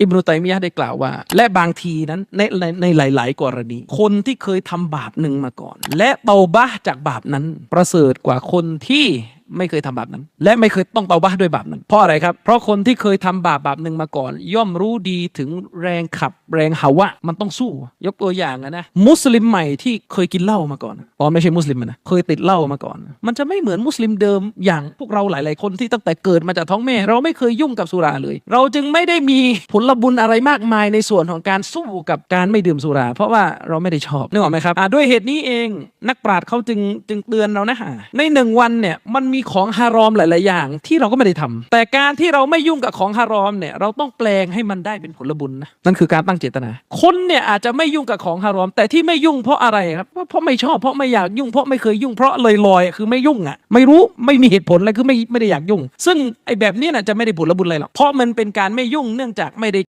อิบนุตัยมียะได้กล่าวว่า และบางทีนั้นในในในหลาย ๆ กรณี คนที่เคยทำบาปหนึ่งมาก่อน และเตาบ้าจากบาปนั้นประเสริฐกว่าคนที่ ไม่เคยทำบาปนั้น และไม่เคยต้องเตาบะห์ด้วยบาปนั้น เพราะอะไรครับ เพราะคนที่เคยทำบาปบาปหนึ่งมาก่อน ย่อมรู้ดีถึงแรงขับแรงหาวะมันต้องสู้ ยกตัวอย่างอะนะมุสลิมใหม่ที่เคยกินเหล้ามาก่อนตอนไม่ใช่มุสลิมนะเคยติดเหล้ามาก่อน มันจะไม่เหมือนมุสลิมเดิมอย่างพวกเราหลาย ๆ คนที่ตั้งแต่เกิดมาจากท้องแม่ เราไม่เคยยุ่งกับสุราเลย เราจึงไม่ได้มีผลบุญอะไรมากมายในส่วนของการสู้กับการไม่ดื่มสุรา เพราะว่าเราไม่ได้ชอบนึกออกไหมครับด้วยเหตุนี้เองนักปราชญ์เขาจึงจึงเตือนเรานะฮะในหนึ่งวันเนี่ยมันมีีของฮารอมหลาย ๆ อย่าง ที่เราก็ไม่ได้ทำแต่การที่เราไม่ยุ่งกับของฮารอมเนี่ยเราต้องแปลงให้มันได้เป็นผลบุญนะนั่นคือการตั้งเจตนา คนเนี่ยอาจจะไม่ยุ่งกับของฮารอม แต่ที่ไม่ยุ่งเพราะอะไรครับเพราะไม่ชอบเพราะไม่อยากยุ่งเพราะไม่เคยยุ่งเพราะเลยลอยๆคือไม่ยุ่งอะไม่รู้ไม่มีเหตุผลอะไรคือไม่ไม่ได้อยากยุ่ง ซึ่งไอ้แบบนี้น่ะจะไม่ได้ผลบุญอะไรหรอกเพราะมันเป็นการไม่ยุ่งเนื่องจากไม่ได้